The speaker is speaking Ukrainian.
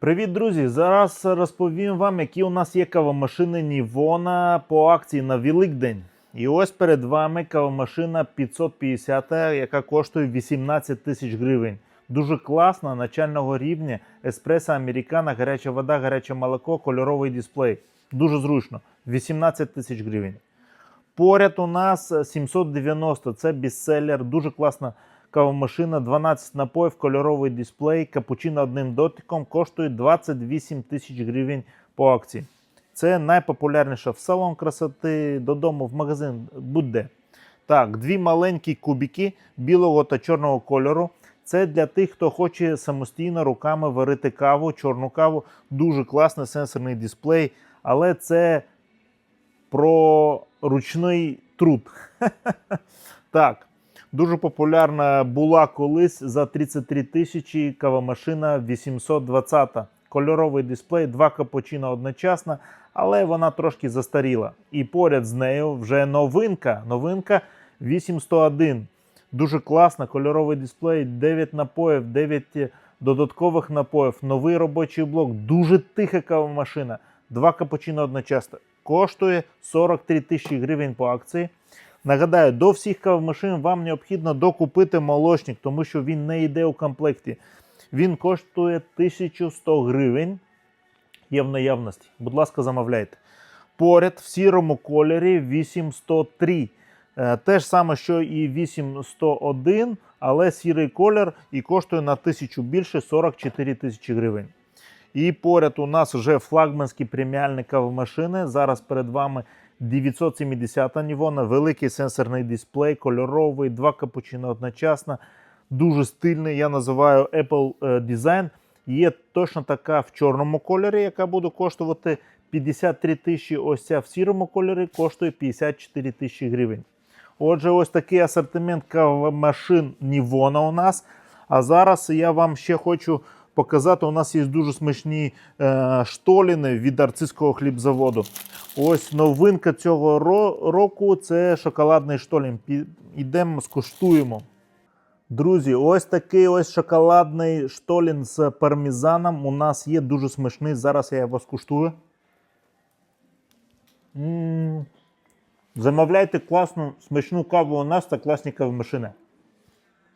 Привіт, друзі! Зараз розповім вам, які у нас є кавомашини Нівона по акції на Великдень. І ось перед вами кавомашина 550, яка коштує 18 тисяч гривень. Дуже класна, начального рівня, еспресо, американо, гаряча вода, гаряче молоко, кольоровий дисплей. Дуже зручно. 18 тисяч гривень. Поряд у нас 790, це бестселлер, дуже класна кавомашина, 12 напоїв, кольоровий дисплей, капучино одним дотиком коштує 28 тисяч гривень по акції. Це найпопулярніша в салон красоти, додому, в магазин, будь-де. Так, дві маленькі кубики білого та чорного кольору. Це для тих, хто хоче самостійно руками варити каву, чорну каву. Дуже класний сенсорний дисплей, але це про ручний труд. Так, дуже популярна була колись за 33 тисячі кавомашина 820. Кольоровий дисплей, два капучино одночасно, але вона трошки застаріла. І поряд з нею вже новинка. Новинка 8101. Дуже класна, кольоровий дисплей, 9 напоїв, 9 додаткових напоїв, новий робочий блок, дуже тиха кавомашина, два капучино одночасно. Коштує 43 тисячі гривень по акції. Нагадаю, до всіх кавомашин вам необхідно докупити молочник, тому що він не йде у комплекті. Він коштує 1100 гривень. Є в наявності. Будь ласка, замовляйте. Поряд в сірому кольорі 8103. Е, Те ж саме, що і 8101, але сірий колір і коштує на 1000 більше 44 тисячі гривень. І поряд у нас вже флагманські преміальні кавомашини. Зараз перед вами 970 Нівона, великий сенсорний дисплей, кольоровий, два капучино одночасно. Дуже стильний, я називаю Apple е, Design. Є точно така в чорному кольорі, яка буде коштувати 53 тисячі. Ось ця в сірому кольорі коштує 54 тисячі гривень. Отже, ось такий асортимент кавомашин Нівона у нас. А зараз я вам ще хочу показати. У нас є дуже смачні е, штоліни від арцизького хлібзаводу. Ось новинка цього ро- року це шоколадний штолін. Ідемо, скуштуємо. Друзі, ось такий ось шоколадний штолін з пармезаном. У нас є дуже смачний. Зараз я його скуштую. М. Замовляйте класну смачну каву у нас та класні кавомашини.